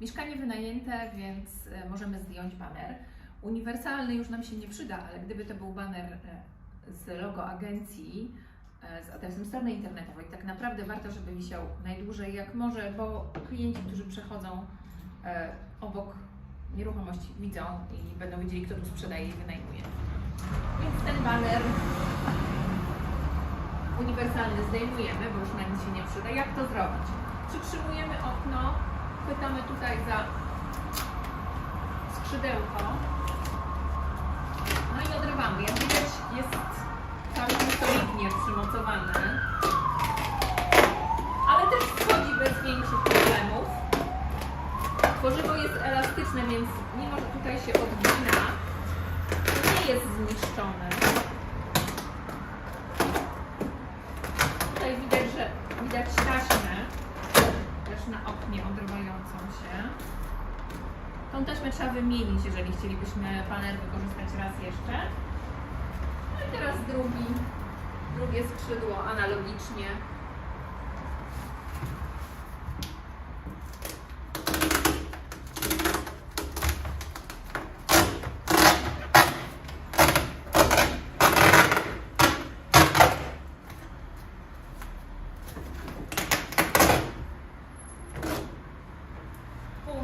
Mieszkanie wynajęte, więc e, możemy zdjąć baner. Uniwersalny już nam się nie przyda, ale gdyby to był baner e, z logo agencji, e, z adresem strony internetowej, tak naprawdę warto, żeby wisiał najdłużej jak może, bo klienci, którzy przechodzą obok nieruchomości widzą i będą wiedzieli, kto tu sprzedaje i wynajmuje. Więc ten baner uniwersalny zdejmujemy, bo już na nic się nie przyda. Jak to zrobić? Przytrzymujemy okno, chwytamy tutaj za skrzydełko, no i odrywamy. Jak widać jest całkiem solidnie przymocowany, ale też schodzi bez większych problemów. Tworzywo jest elastyczne, więc mimo, że tutaj się odgina, to nie jest zniszczone. Tutaj widać, że widać taśmę też na oknie odrywającą się. Tą taśmę trzeba wymienić, jeżeli chcielibyśmy panel wykorzystać raz jeszcze. No i teraz drugi, drugie skrzydło analogicznie.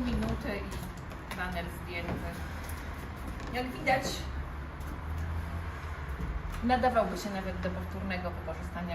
Minuty i baner zdjęty. Jak widać, nadawałby się nawet do powtórnego wykorzystania,